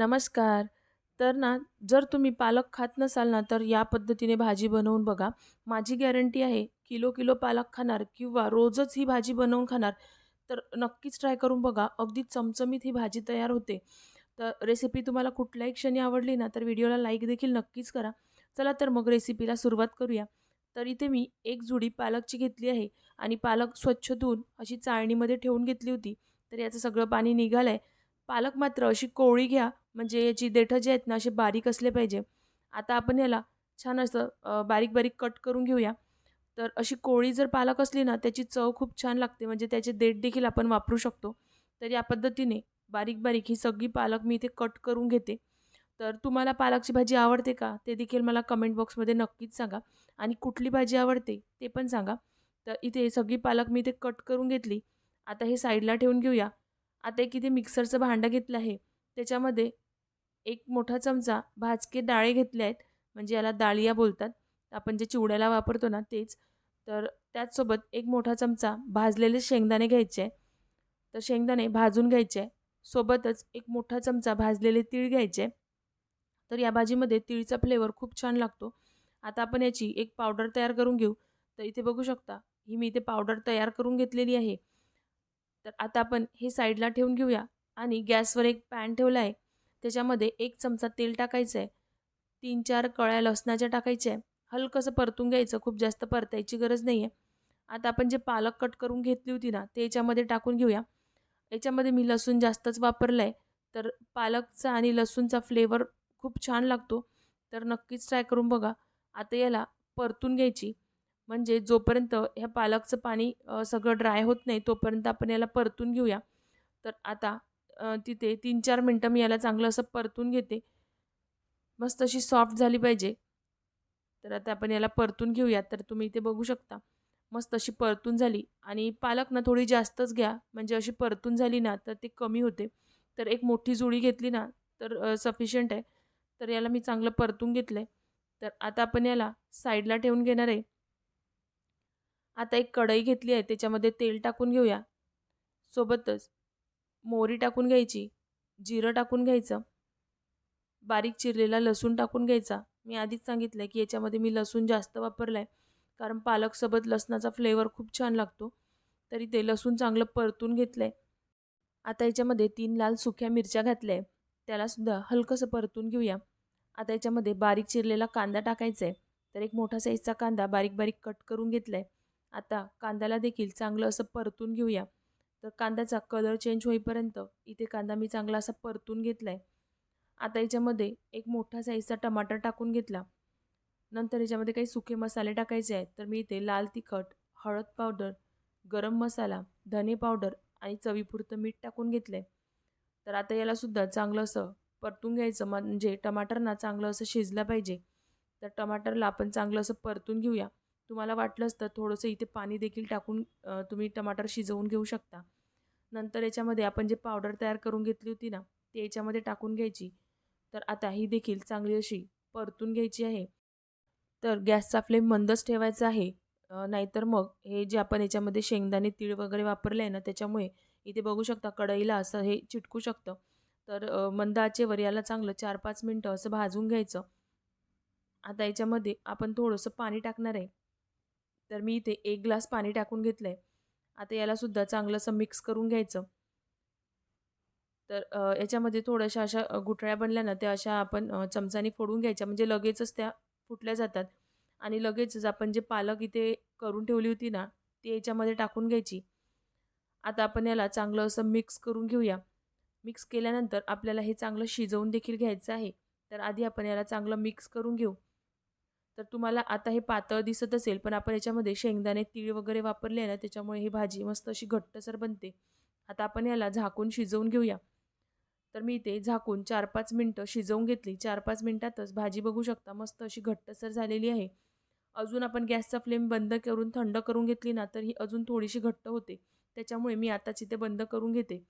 नमस्कार. तर ना, जर तुम्ही पालक खात नसाल ना, तर या पद्धतीने भाजी बनवून बघा. माझी गॅरंटी आहे, किलो-किलो पालक खाणार किंवा रोजच ही भाजी बनवून खाणार, तर नक्कीच ट्राय करून बघा. अगदी चमचमीत ही भाजी तयार होते. तर रेसिपी तुम्हाला कुठल्याही क्षणी आवडली ना, तर व्हिडिओला लाईक देखील नक्कीच करा. चला तर मग रेसिपीला सुरुवात करूया. तर इथे मी एक जुडी पालकची घेतली आहे आणि पालक स्वच्छ धुवून अशी चाळणीमध्ये ठेवून घेतली होती. तर याचं सगळं पाणी निघालं आहे पालक मात्र अशी कोवळी घ्या म्हणजे याची देठं जे आहेत ना असे बारीक असले पाहिजे. आता आपण याला छान असं बारीक-बारीक कट करून घेऊया. तर अशी कोळी जर पालक असली ना त्याची चव खूप छान लागते म्हणजे त्याचे देठ देखील आपण वापरू शकतो. तर या पद्धतीने बारीक-बारीक ही सगळी पालक मी इथे कट करून घेते. तर तुम्हाला पालकची भाजी आवडते का? ते देखील मला कमेंट बॉक्समध्ये नक्कीच सांगा आणि कुठली भाजी आवडते ते पण सांगा. तर इथे सगळी पालक मी इथे कट करून घेतली. आता हे साईडला ठेवून घेऊया. आता एक इथे मिक्सरचं भांडं घेतलं आहे. त्याच्यामध्ये एक मोठा चमचा भाजके डाळे घेतले आहेत. म्हणजे याला डाळिया बोलतात. आपण जे चिवड्याला वापरतो ना तेच. तर त्याचसोबत एक मोठा चमचा भाजलेले शेंगदाणे घ्यायचे आहे तर शेंगदाणे भाजून घ्यायचे आहे सोबतच एक मोठा चमचा भाजलेले तीळ घ्यायचे तर या भाजीमध्ये तीळचा फ्लेवर खूप छान लागतो. आता आपण याची एक पावडर तयार करून घेऊ. तर इथे बघू शकता ही मी इथे पावडर तयार करून घेतलेली आहे. तर आता आपण हे साईडला ठेवून घेऊया. आणि गॅसवर एक पॅन ठेवला आहे त्याच्यामध्ये एक चमचा तेल टाकायचं आहे तीन चार कळ्या लसणाच्या टाकायच्या आहे हलकंसं परतून घ्यायचं. खूप जास्त परतायची गरज नाही आहे आता आपण जे पालक कट करून घेतली होती ना ते याच्यामध्ये टाकून घेऊया. याच्यामध्ये मी लसूण जास्तच वापरलं आहे तर पालकचा आणि लसूणचा फ्लेवर खूप छान लागतो. तर नक्कीच ट्राय करून बघा. आता याला परतून घ्यायची. म्हणजे जोपर्यंत ह्या पालकचं पाणी सगळं ड्राय होत नाही तोपर्यंत आपण याला परतून घेऊया. तर आता तिथे तीन चार मिनटं मी याला चांगलं असं परतून घेते. मस्त अशी सॉफ्ट झाली पाहिजे. तर आता आपण याला परतून घेऊया तर तुम्ही इथे बघू शकता. मस्त अशी परतून झाली. आणि पालक ना थोडी जास्तच घ्या. म्हणजे अशी परतून झाली ना तर ते कमी होते. तर एक मोठी जुळी घेतली ना तर सफिशियंट आहे. तर याला मी चांगलं परतून घेतलं आहे तर आता आपण याला साईडला ठेवून घेणार आहे. आता एक कढई घेतली आहे. त्याच्यामध्ये तेल टाकून घेऊया. सोबतच मोहरी टाकून घ्यायची जिरं टाकून घ्यायचं बारीक चिरलेला लसूण टाकून घ्यायचा. मी आधीच सांगितलं आहे की याच्यामध्ये मी लसूण जास्त वापरला आहे कारण पालकसोबत लसणाचा फ्लेवर खूप छान लागतो. तरी ते लसूण चांगलं परतून घेतलं आहे आता याच्यामध्ये तीन लाल सुक्या मिरच्या घातल्या आहे त्यालासुद्धा हलकंसं परतून घेऊया. आता याच्यामध्ये बारीक चिरलेला कांदा टाकायचा आहे तर एक मोठा साईजचा कांदा बारीक बारीक कट करून घेतला आहे आता कांद्याला देखील चांगलं असं परतून घेऊया. तर कांद्याचा कलर चेंज होईपर्यंत इथे कांदा मी चांगला असा परतून घेतला आहे आता याच्यामध्ये एक मोठा साईजचा टमाटर टाकून घेतला. नंतर याच्यामध्ये काही सुके मसाले टाकायचे आहेत. तर मी इथे लाल तिखट हळद पावडर गरम मसाला धने पावडर आणि चवीपुरतं मीठ टाकून घेतलं आहे तर आता यालासुद्धा चांगलं असं परतून घ्यायचं. म्हणजे टमाटरना चांगलं असं शिजलं पाहिजे. तर टमाटरला आपण चांगलं असं परतून घेऊया. तुम्हाला वाटलंच तर थोडंसं इथे पाणी देखील टाकून तुम्ही टमाटर शिजवून घेऊ शकता. नंतर याच्यामध्ये आपण जे पावडर तयार करून घेतली होती ना ती याच्यामध्ये टाकून घ्यायची. तर आता ही देखील चांगली अशी परतून घ्यायची आहे. तर गॅसचा फ्लेम मंदच ठेवायचा आहे. नाहीतर मग हे जे आपण याच्यामध्ये शेंगदाणे तीळ वगैरे वापरले आहे ना त्याच्यामुळे इथे बघू शकता कढईला असं हे चिटकू शकतं. तर मंद आचेवर याला चांगलं चार पाच मिनटं असं भाजून घ्यायचं. आता याच्यामध्ये आपण थोडंसं पाणी टाकणार आहे. तर मी इथे एक ग्लास पाणी टाकून घेतलं आहे आता यालासुद्धा चांगलं असं मिक्स करून घ्यायचं. तर याच्यामध्ये थोड्याशा अशा गुठळ्या बनल्या ना त्या अशा आपण चमचाने फोडून घ्यायच्या. म्हणजे लगेचच त्या फुटल्या जातात. आणि लगेचच आपण जे पालक इथे करून ठेवली होती ना ती याच्यामध्ये टाकून घ्यायची. आता आपण याला चांगलं असं मिक्स करून घेऊया. मिक्स केल्यानंतर आपल्याला हे चांगलं शिजवून देखील घ्यायचं आहे. तर आधी आपण याला चांगलं मिक्स करून घेऊ. तर तुम्हाला आता हे पातळ दिसत असेल पण आपण याच्यामध्ये शेंगदाणे तीळ वगैरे वापरले ना त्याच्यामुळे ही भाजी मस्त अशी घट्टसर बनते. आता आपण याला झाकून शिजवून घेऊया. तर मी इथे झाकून चार पाच मिनटं शिजवून घेतली. चार पाच मिनटातच भाजी बघू शकता मस्त अशी घट्टसर झालेली आहे. अजून आपण गॅसचा फ्लेम बंद करून थंड करून घेतली ना तर ही अजून थोडीशी घट्ट होते. त्याच्यामुळे मी आताच इथे बंद करून घेते.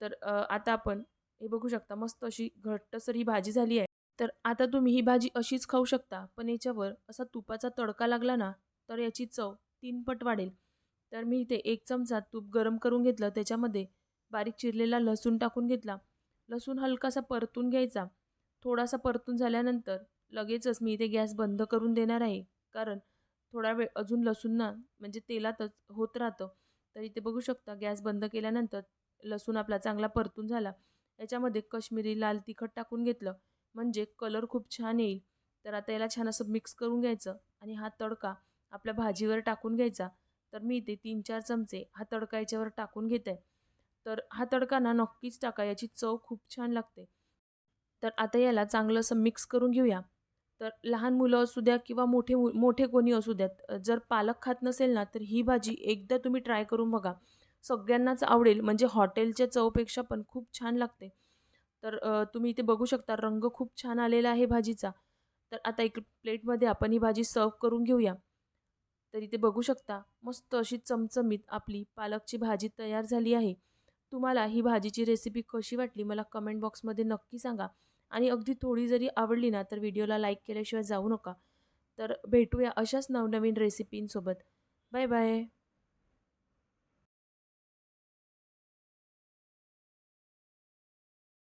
तर आता आपण हे बघू शकता मस्त अशी घट्टसर ही भाजी झाली आहे. तर आता तुम्ही ही भाजी अशीच खाऊ शकता पण याच्यावर असा तुपाचा तडका लागला ना तर याची चव तीन पट वाढेल. तर मी इथे एक चमचा तूप गरम करून घेतलं त्याच्यामध्ये बारीक चिरलेला लसूण टाकून घेतला. लसूण हलकासा परतून घ्यायचा. थोडासा परतून झाल्यानंतर लगेचच मी इथे गॅस बंद करून देणार आहे कारण थोडा वेळ अजून लसूण ना म्हणजे तेलातच होत राहतं. तर इथे बघू शकता गॅस बंद केल्यानंतर लसूण आपला चांगला परतून झाला. याच्यामध्ये कश्मीरी लाल तिखट टाकून घेतलं. म्हणजे कलर खूप छान येईल. तर आता याला छान असं मिक्स करून घ्यायचं आणि हा तडका आपल्या भाजीवर टाकून घ्यायचा. तर मी इथे तीन चार चमचे हा तडका याच्यावर टाकून घेत. आहे तर हा तडका ना नक्कीच टाका याची चव खूप छान लागते. तर आता याला चांगलं असं मिक्स करून घेऊया. तर लहान मुलं असू द्या किंवा मोठे मु मोठे कोणी असू द्यात जर पालक खात नसेल ना तर ही भाजी एकदा तुम्ही ट्राय करून बघा. सगळ्यांनाच आवडेल म्हणजे हॉटेलच्या चवपेक्षा पण खूप छान लागते. तर तुम्ही इथे बघू शकता रंग खूप छान आलेला आहे भाजीचा. तर आता एक प्लेटमध्ये आपण ही भाजी सर्व करून घेऊया. तर इथे बघू शकता मस्त अशी चमचमीत आपली पालकची भाजी तयार झाली आहे. तुम्हाला ही भाजीची रेसिपी कशी वाटली मला कमेंट बॉक्समध्ये नक्की सांगा. आणि अगदी थोडी जरी आवडली ना तर व्हिडिओला लाईक केल्याशिवाय जाऊ नका. तर भेटूया अशाच नवनवीन रेसिपींसोबत बाय बाय